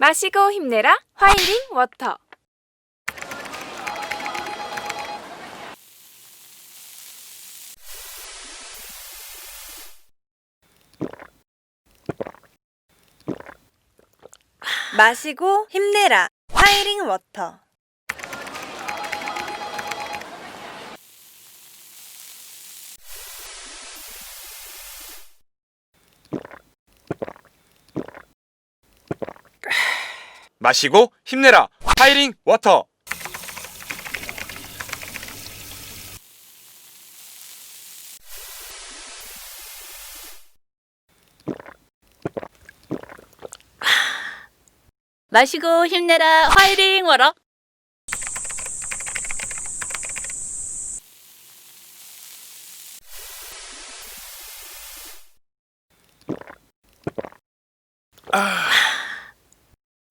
마시고 힘내라 화이링 워터 마시고 힘내라. 화이링 워터. 마시고 힘내라. 파이링 워터 마시고 힘내라. 화이팅 워러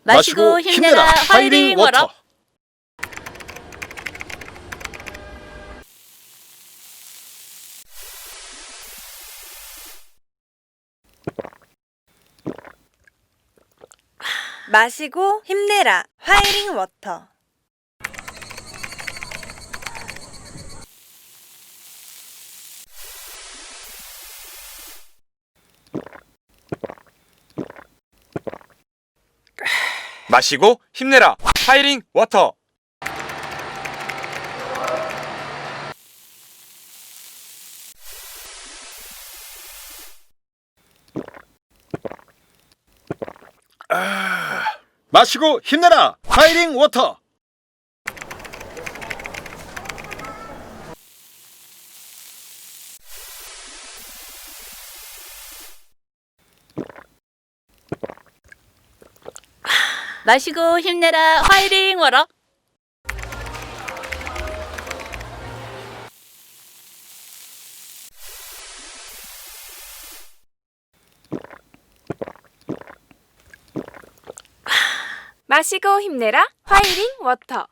마시고 힘내라 화이팅 워러 마시고 힘내라. 화이링 워터. 마시고 힘내라. 파이링 워터 마시고 힘내라. 파이링 워터 마시고 힘내라. 화이팅! 워러 마시고 힘내라. 화이링 워터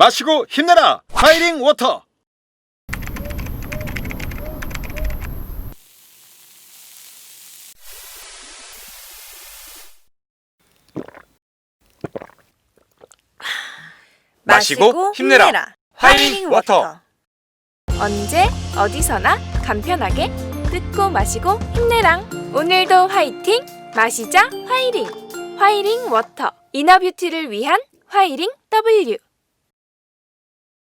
마시고 힘내라. 파이링 워터. 마시고 힘내라. 화이팅 워터. 언제 어디서나 간편하게 뜯고 마시고 힘내랑. 오늘도 화이팅. 마시자 화이링. 화이링 워터. 이너뷰티를 위한 화이링 W